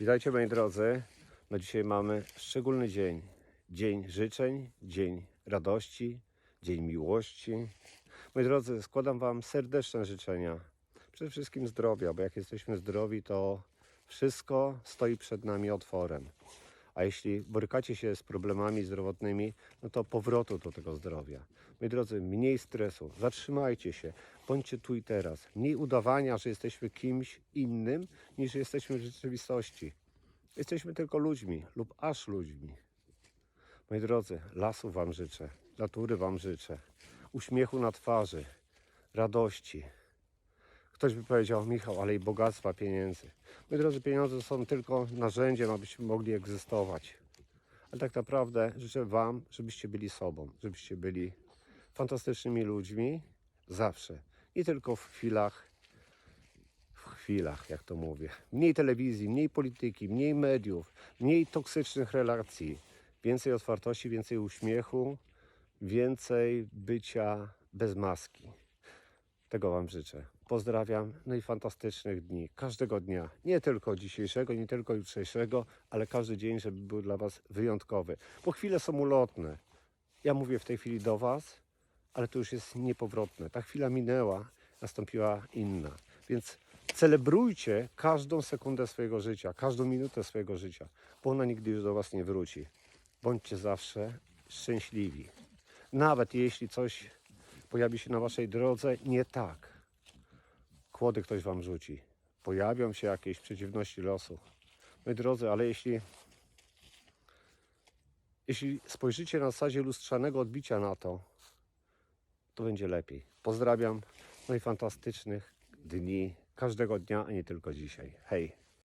Witajcie moi drodzy. No dzisiaj mamy szczególny dzień. Dzień życzeń, dzień radości, dzień miłości. Moi drodzy, składam Wam serdeczne życzenia. Przede wszystkim zdrowia, bo jak jesteśmy zdrowi, to wszystko stoi przed nami otworem. A jeśli borykacie się z problemami zdrowotnymi, no to powrotu do tego zdrowia. Moi drodzy, mniej stresu, zatrzymajcie się, bądźcie tu i teraz. Mniej udawania, że jesteśmy kimś innym, niż jesteśmy w rzeczywistości. Jesteśmy tylko ludźmi lub aż ludźmi. Moi drodzy, lasu Wam życzę, natury Wam życzę, uśmiechu na twarzy, radości. Ktoś by powiedział, Michał, ale i bogactwa pieniędzy. Moi drodzy, pieniądze są tylko narzędziem, abyśmy mogli egzystować. Ale tak naprawdę życzę Wam, żebyście byli sobą, żebyście byli fantastycznymi ludźmi zawsze. Nie tylko w chwilach, w chwilach, jak to mówię. Mniej telewizji, mniej polityki, mniej mediów, mniej toksycznych relacji. Więcej otwartości, więcej uśmiechu, więcej bycia bez maski. Tego Wam życzę. Pozdrawiam, no i fantastycznych dni, każdego dnia. Nie tylko dzisiejszego, nie tylko jutrzejszego, ale każdy dzień, żeby był dla Was wyjątkowy. Bo chwile są ulotne. Ja mówię w tej chwili do Was, ale to już jest niepowrotne. Ta chwila minęła, nastąpiła inna. Więc celebrujcie każdą sekundę swojego życia, każdą minutę swojego życia, bo ona nigdy już do Was nie wróci. Bądźcie zawsze szczęśliwi. Nawet jeśli coś pojawi się na Waszej drodze nie tak, kłody ktoś Wam rzuci, pojawią się jakieś przeciwności losu. Moi drodzy, ale jeśli jeśli spojrzycie na zasadzie lustrzanego odbicia na to, to będzie lepiej. Pozdrawiam, no i fantastycznych dni każdego dnia, a nie tylko dzisiaj. Hej!